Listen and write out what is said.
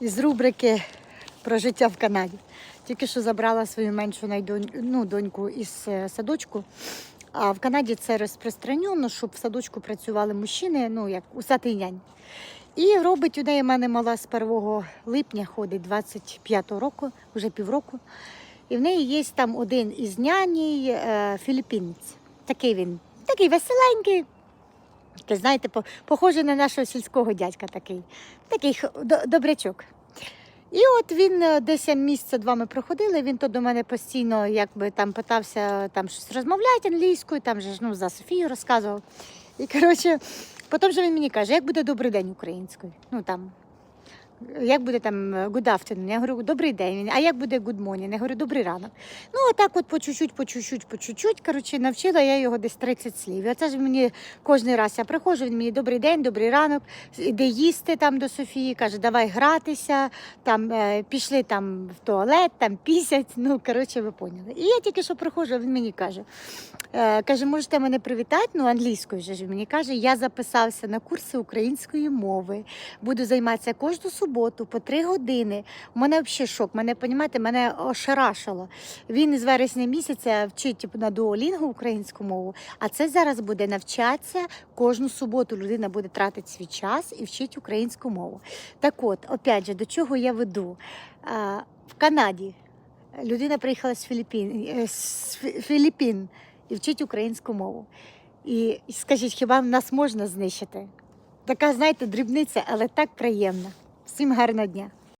із рубрики про життя в Канаді. Тільки що забрала свою меншу найдонь- ну, доньку із е, садочку. А в Канаді це розпространено, щоб в садочку працювали мужчини, ну як усатий нянь. І робить у неї мене мала з 1 липня, ходить 25-го року, вже півроку. І в неї є там один із няній е, філіппінець. Такий він, такий веселенький. Такий, знаєте, похожий на нашого сільського дядька такий. Такий добрячок. І от він е, десь місяця два ми проходили, він то до мене постійно якби там питався там щось розмовляти англійською, там же ну, за Софію розказував. І коротше, потім же він мені каже, як буде добрий день українською. Ну там. Як буде там е, good afternoon? Я говорю, добрий день. А як буде good morning? Я говорю, добрий ранок. Ну, отак от по чуть-чуть, по чуть-чуть, по чуть-чуть. Коротше, навчила я його десь 30 слів. І оце ж мені кожен раз я приходжу, він мені добрий день, добрий ранок, іде їсти там до Софії, каже, давай гратися, там е, пішли там в туалет, там пісять. Ну, коротше, ви поняли. І я тільки що приходжу, він мені каже, е, каже, можете мене привітати? Ну, англійською же ж мені каже, я записався на курси української мови. Буду займатися кожну суботу по три години. У мене взагалі шок. Мене понімаєте, мене ошарашило. Він з вересня місяця вчить типу, на дуолінгу українську мову, а це зараз буде навчатися кожну суботу. Людина буде тратити свій час і вчить українську мову. Так от, опять же, до чого я веду? В Канаді людина приїхала з Філіппін, е, з Філіппін і вчить українську мову. І скажіть, хіба нас можна знищити? Така, знаєте, дрібниця, але так приємна. Всім гарного дня.